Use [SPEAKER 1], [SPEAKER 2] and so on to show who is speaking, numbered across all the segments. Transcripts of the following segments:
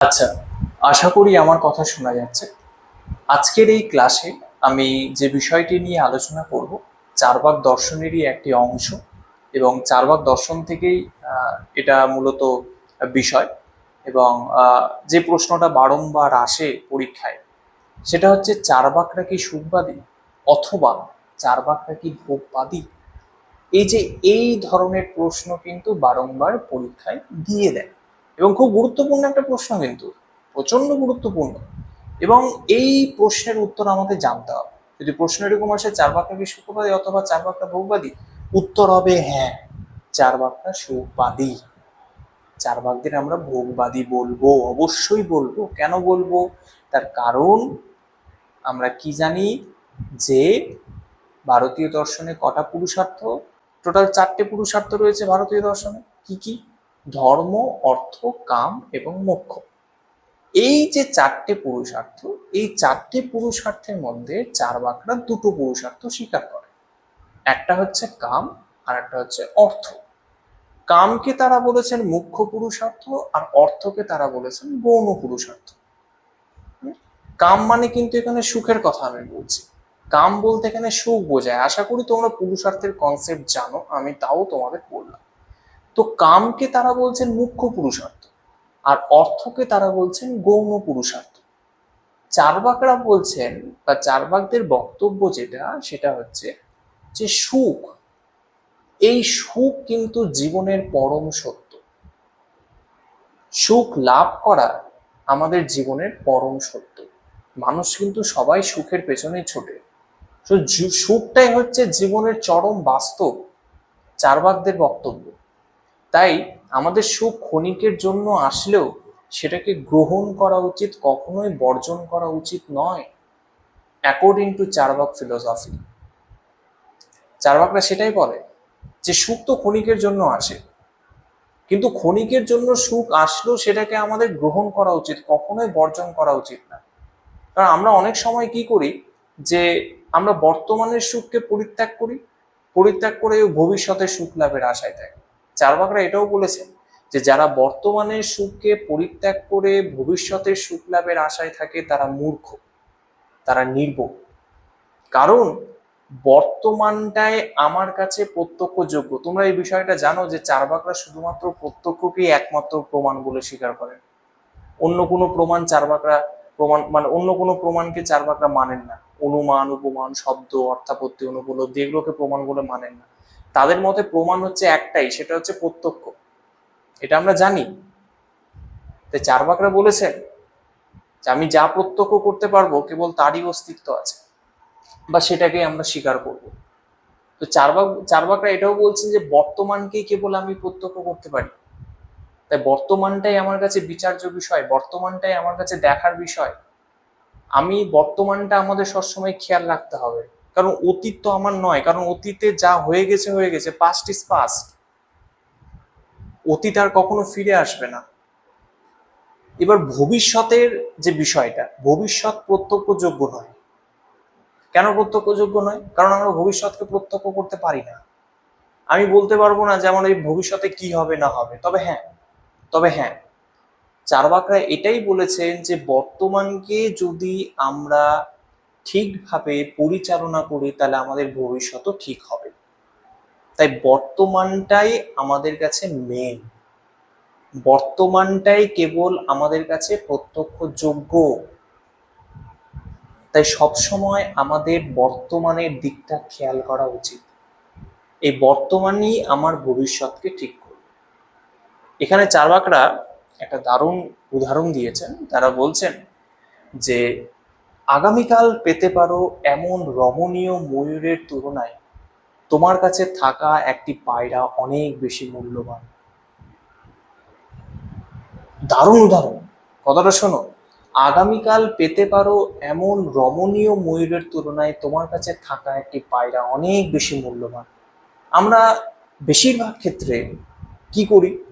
[SPEAKER 1] আচ্ছা আশা করি আমার কথা শোনা যাচ্ছে। আজকের এই ক্লাসে আমি যে বিষয়টি নিয়ে আলোচনা করব, চারবাক দর্শনেরই একটি অংশ এবং চারবাক দর্শন থেকেই এটা মূলত বিষয় এবং যে প্রশ্নটা বারংবার আসে পরীক্ষায়, সেটা হচ্ছে চারবাকরা কি সুখবাদী অথবা চারবাকরা কি ভোগবাদী? এই যে এই ধরনের প্রশ্ন কিন্তু বারংবার পরীক্ষায় দিয়ে দেয়। এবং খুব গুরুত্বপূর্ণ একটা প্রশ্ন কিন্তু প্রচণ্ড গুরুত্বপূর্ণ। এবং এই প্রশ্নের উত্তর আমাদের জানতে হবে। যদি প্রশ্ন এরকম আসে, চার বাক্যা সুখবাদী অথবা চার বাক্যা ভোগবাদী? উত্তর হবে হ্যাঁ চার বাক্যা সুখবাদী। চার বাগদের আমরা ভোগবাদী বলব, অবশ্যই বলব। কেন বলব? তার কারণ আমরা কি জানি? যে ভারতীয় দর্শনে কটা পুরুষার্থ? টোটাল চারটে পুরুষার্থ রয়েছে ভারতীয় দর্শনে। কি কি? ধর্ম, অর্থ, কাম এবং মোক্ষ। এই যে চারটে পুরুষার্থ, এই চারটে পুরুষার্থের মধ্যে চার বাকরা দুটো পুরুষার্থ স্বীকার করে। একটা হচ্ছে কাম আর একটা হচ্ছে অর্থ। কামকে তারা বলেছেন মুখ্য পুরুষার্থ আর অর্থকে তারা বলেছেন গৌণ পুরুষার্থ? কাম মানে কিন্তু এখানে সুখের কথা আমি বলছি। কাম বলতে এখানে সুখ বোঝায়। আশা করি তোমরা পুরুষার্থের কনসেপ্ট জানো, আমি তাও তোমাদের বললাম। তো কামকে তারা বলছেন মুখ্য পুরুষার্থ, আর অর্থকে তারা বলছেন গৌণ পুরুষার্থ। চারবাকরা বলছেন, বা চারবাকদের বক্তব্য যেটা, সেটা হচ্ছে যে সুখ, এই সুখ কিন্তু জীবনের পরম সত্য। সুখ লাভ করা আমাদের জীবনের পরম সত্য। মানুষ কিন্তু সবাই সুখের পেছনে ছোটে। তো সুখটাই হচ্ছে জীবনের চরম বাস্তব, চারবাকদের বক্তব্য। তাই আমাদের সুখ ক্ষণিকের জন্য আসলেও সেটাকে গ্রহণ করা উচিত, কখনোই বর্জন করা উচিত নয় অ্যাকর্ডিং টু চারবাক ফিলোসফি চারবাকরা সেটাই বলে যে, সুখ তো ক্ষণিকের জন্য আসে, কিন্তু ক্ষণিকের জন্য সুখ আসলেও সেটাকে আমাদের গ্রহণ করা উচিত, কখনোই বর্জন করা উচিত না। কারণ আমরা অনেক সময় কি করি যে, আমরা বর্তমানের সুখকে পরিত্যাগ করি, পরিত্যাগ করে ভবিষ্যতের সুখ লাভের আশায় থাকি। চারবাকরা এটাও বলেছেন যে যারা বর্তমানের সুখকে পরিত্যাগ করে ভবিষ্যতের সুখ লাভের আশায় থাকে, তারা মূর্খ, তারা নির্বোধ কারণ বর্তমানটায় আমার কাছে প্রত্যক্ষযোগ্য। তোমরা এই বিষয়টা জানো যে চারবাকরা শুধুমাত্র প্রত্যক্ষকেই একমাত্র প্রমাণ বলে স্বীকার করেন অন্য কোনো প্রমাণ চারবাকরা প্রমাণ মানে অন্য কোনো প্রমাণকে চারবাকরা মানেন না। অনুমান, উপমান, শব্দ, অর্থাপত্তি, অনুপলব্ধি, এগুলোকে প্রমাণ বলে মানেন না। তাদের মতে প্রমাণ হচ্ছে একটাই, সেটা হচ্ছে প্রত্যক্ষ। এটা আমরা জানি। তাই চারবাকরা বলেছেন যে আমি যা প্রত্যক্ষ করতে পারব, কেবল তারই অস্তিত্ব আছে বা সেটাকে আমরা স্বীকার করব। তো চারবাক চারবাকরা এটাও বলছেন যে বর্তমানকেই কেবল আমি প্রত্যক্ষ করতে পারি। তাই বর্তমানটাই আমার কাছে বিচার্য বিষয়, বর্তমানটাই আমার কাছে দেখার বিষয়। আমি বর্তমানটা আমাদের সবসময় খেয়াল রাখতে হবে। কারণ অতীত তো আমার নয়, কারণ অতীতে যা হয়ে গেছে হয়ে গেছে পাস্ট ইজ পাস্ট অতীত আর কখনো ফিরে আসবে না। এবার ভবিষ্যতের যে বিষয়টা, ভবিষ্যৎ প্রত্যক্ষযোগ্য নয়। কেন প্রত্যক্ষযোগ্য নয়? কারণ আমরা ভবিষ্যৎকে প্রত্যক্ষ করতে পারি না। আমি বলতে পারব না যেমন এই ভবিষ্যতে কি হবে, না হবে। তবে হ্যাঁ তবে হ্যাঁ চারবাকরা এটাই বলেছেন যে বর্তমানকে যদি আমরা ঠিকভাবে পরিচালনা করি তাহলে আমাদের ভবিষ্যৎও ঠিক হবে। তাই বর্তমানটাই আমাদের কাছে মেন বর্তমানটাই কেবল আমাদের কাছে প্রত্যক্ষযোগ্য। তাই সবসময় আমাদের বর্তমানের দিকটা খেয়াল করা উচিত। এই বর্তমানই আমার ভবিষ্যৎকে ঠিক করবে। এখানে চারবাকরা একটা দারুণ উদাহরণ দিয়েছেন। তারা বলছেন যে আগামীকাল পেতে পারো এমন রমণীয় ময়ূরের তুলনায়। তোমার কাছে থাকা একটি পায়রা অনেক বেশি মূল্যবান। দারুণ উদাহরণ। কথাটা শোনো। আগামীকাল পেতে পারো এমন রমণীয় ময়ূরের তুলনায় তোমার কাছে থাকা একটি পায়রা অনেক বেশি মূল্যবান। আমরা বেশিরভাগ ক্ষেত্রে কি করি?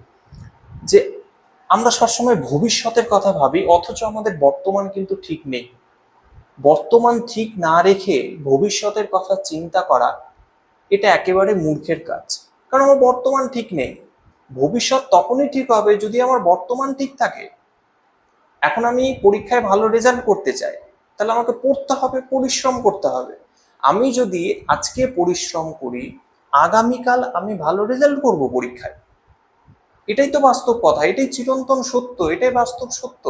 [SPEAKER 1] যে আমরা সবসময় ভবিষ্যতের কথা ভাবি, অথচ আমাদের বর্তমান কিন্তু ঠিক নেই। বর্তমান ঠিক না রেখে ভবিষ্যতের কথা চিন্তা করা, এটা একেবারে মূর্খের কাজ। কারণ আমার বর্তমান ঠিক নেই। ভবিষ্যৎ তখনই ঠিক হবে যদি আমার বর্তমান ঠিক থাকে। এখন আমি পরীক্ষায় ভালো রেজাল্ট করতে চাই, তাহলে আমাকে পড়তে হবে, পরিশ্রম করতে হবে। আমি যদি আজকে পরিশ্রম করি, আগামীকাল আমি ভালো রেজাল্ট করব পরীক্ষায়। এটাই তো বাস্তব কথা, এটাই চিরন্তন সত্য, এটাই বাস্তব সত্য।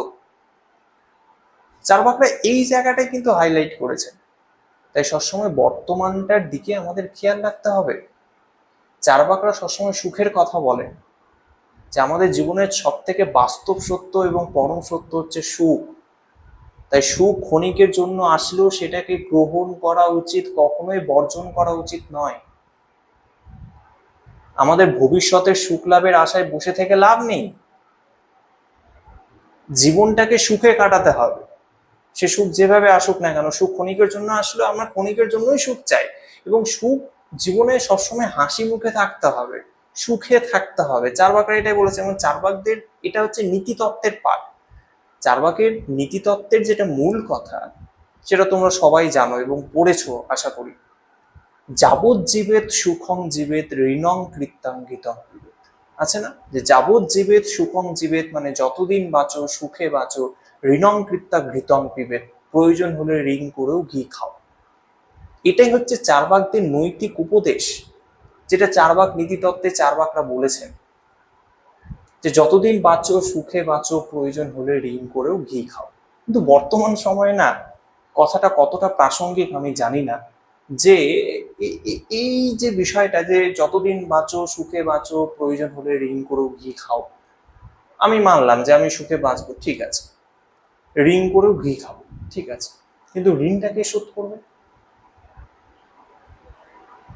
[SPEAKER 1] চারবাকরা এই জায়গাটাই কিন্তু হাইলাইট করেছেন তাই সবসময় বর্তমানটার দিকে আমাদের খেয়াল রাখতে হবে। চারবাকরা সবসময় সুখের কথা বলেন যে আমাদের জীবনের সব থেকে বাস্তব সত্য এবং পরম সত্য হচ্ছে সুখ। তাই সুখ ক্ষণিকের জন্য আসলেও সেটাকে গ্রহণ করা উচিত, কখনোই বর্জন করা উচিত নয়। আমাদের ভবিষ্যতের সুখ লাভের আশায় বসে থেকে লাভ নেই। জীবনটাকে সুখে কাটাতে হবে। সে সুখ যেভাবে আসুক না কেন, সুখ ক্ষণিকের জন্য আসলে আমরা ক্ষণিকের জন্যই সুখ চাই। এবং সুখ জীবনে সবসময় হাসি মুখে থাকতে হবে, সুখে থাকতে হবে। চারবাকরা এটাই বলেছে, এবং চারবাকদের এটা হচ্ছে নীতিতত্ত্বের পাঠ। চারবাকের নীতিতত্ত্বের যেটা মূল কথা, সেটা তোমরা সবাই জানো এবং পড়েছো, আশা করি। যাবৎ জীবেত সুখং জীবেত ঋণং কৃত্যাঙ্গিতং আছে না? যে যাবৎ জীবেত সুখং জীবেত মানে যতদিন বাঁচো, সুখে বাঁচো ঋণং কৃত্যা ঘৃতং পিবেত প্রয়োজন হলে ঋণ করেও ঘি খাও। এটাই হচ্ছে চারবাকদের নৈতিক উপদেশ, যেটা চারবাক নীতিতত্ত্বে চারবাকরা বলেছেন, যে যতদিন বাঁচো, সুখে বাঁচো, প্রয়োজন হলে ঋণ করেও ঘি খাও। কিন্তু বর্তমান সময়ে না, কথাটা কতটা প্রাসঙ্গিক আমি জানি না, যে এই যে বিষয়টা যে যতদিন বাঁচো, সুখে বাঁচো, প্রয়োজন হলে ঋণ করেও ঘি খাও, আমি মানলাম যে আমি সুখে বাঁচবো, ঠিক আছে। ঋণ করেও ঘি খাব ঠিক আছে? কিন্তু ঋণটাকে শোধ করবে?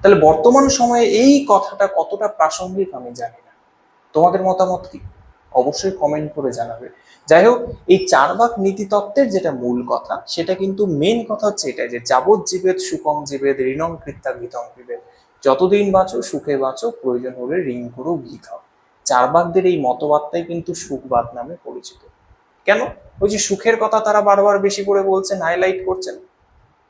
[SPEAKER 1] তাহলে বর্তমান সময়ে এই কথাটা কতটা প্রাসঙ্গিক আমি জানি না। তোমাদের মতামত কি? অবশ্যই কমেন্ট করে জানাবে। যাই হোক, এই চারবাক নীতিতত্ত্বের যেটা মূল কথা, সেটা কিন্তু মেন কথা হচ্ছে এটা যে যাবৎ জীবেদ সুকং জীবেদ ঋণং কৃত্যা গীতং পিবেদ যতদিন বাঁচো, সুখে বাঁচো, প্রয়োজন হলে ঋণ করো ঘি খাও চারবাকদের এই মতবাদটাই কিন্তু সুখবাদ নামে পরিচিত। কেন? ওই যে সুখের কথা তারা বারবার বেশি করে বলছেন হাইলাইট করছেন।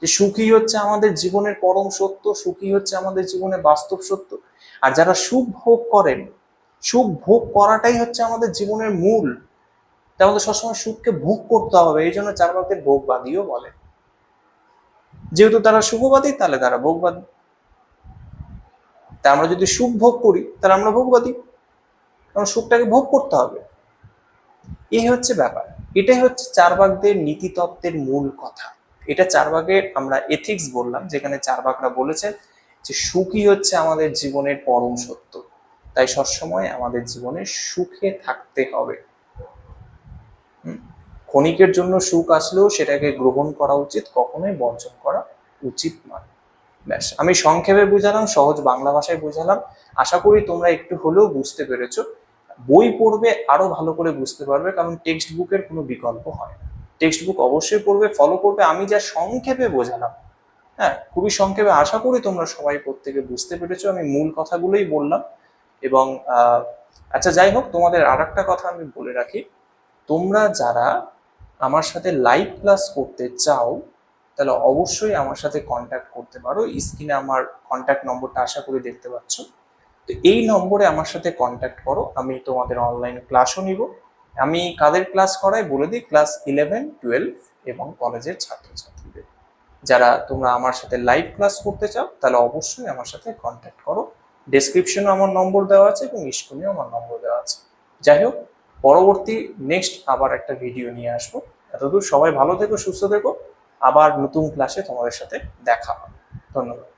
[SPEAKER 1] যে সুখী হচ্ছে আমাদের জীবনের পরম সত্য সুখী হচ্ছে আমাদের জীবনের বাস্তব সত্য। আর যারা সুখ ভোগ করেন, সুখ ভোগ করাটাই হচ্ছে আমাদের জীবনের মূল। তাই আমাদের সবসময় সুখকে ভোগ করতে হবে, এই জন্য চারবাকের ভোগবাদীও বলে। যেহেতু তারা সুখবাদী তাহলে তারা ভোগবাদী। তা আমরা যদি সুখ ভোগ করি, তাহলে আমরা ভোগবাদী। কারণ সুখটাকে ভোগ করতে হবে। এই হচ্ছে ব্যাপার। এটাই হচ্ছে চারবাকদের নীতিতত্ত্বের মূল কথা। এটা চারবাকের আমরা এথিক্স বললাম, যেখানে চারবাকরা বলেছেন যে সুখই হচ্ছে আমাদের জীবনের পরম সত্য। তাই সবসময় আমাদের জীবনে সুখে থাকতে হবে? ক্ষণিকের জন্য সুখ আসলেও সেটাকে গ্রহণ করা উচিত, কখনোই বর্জন করা উচিত নয়। ব্যাস, আমি সংক্ষেপে বুঝালাম, সহজ বাংলা ভাষায় বুঝালাম। আশা করি তোমরা একটু হলেও বুঝতে পেরেছ। বই পড়বে আরও ভালো করে বুঝতে পারবে, কারণ টেক্সট বুকের কোনো বিকল্প হয় না। টেক্সট বুক অবশ্যই পড়বে ফলো করবে, আমি যা সংক্ষেপে বোঝালাম হ্যাঁ খুবই সংক্ষেপে আশা করি তোমরা সবাই প্রত্যেকে বুঝতে পেরেছ, আমি মূল কথাগুলোই বললাম। এবং আচ্ছা যাই হোক, তোমাদের আর কথা আমি বলে রাখি। তোমরা যারা আমার সাথে লাইভ ক্লাস করতে চাও, তাহলে অবশ্যই আমার সাথে কন্ট্যাক্ট করতে পারো। স্ক্রিনে আমার কন্ট্যাক্ট নম্বরটা আশা করি দেখতে পাচ্ছ। তো এই নম্বরে আমার সাথে কন্ট্যাক্ট করো, আমি তোমাদের অনলাইন ক্লাসও নিব। আমি কাদের ক্লাস করাই বলে দিই ক্লাস ইলেভেন টুয়েলভ এবং কলেজের ছাত্রছাত্রীদের। যারা তোমরা আমার সাথে লাইভ ক্লাস করতে চাও, তাহলে অবশ্যই আমার সাথে কন্ট্যাক্ট করো। ডেসক্রিপশনে আমার নম্বর দেওয়া আছে এবং স্ক্রিনেও আমার নম্বর দেওয়া আছে। যাই হোক, পরবর্তী নেক্সট আবার একটা ভিডিও নিয়ে আসব। এতদূর সবাই ভালো থেকো, সুস্থ থেকো। আবার নতুন ক্লাসে তোমাদের সাথে দেখা হবে। ধন্যবাদ।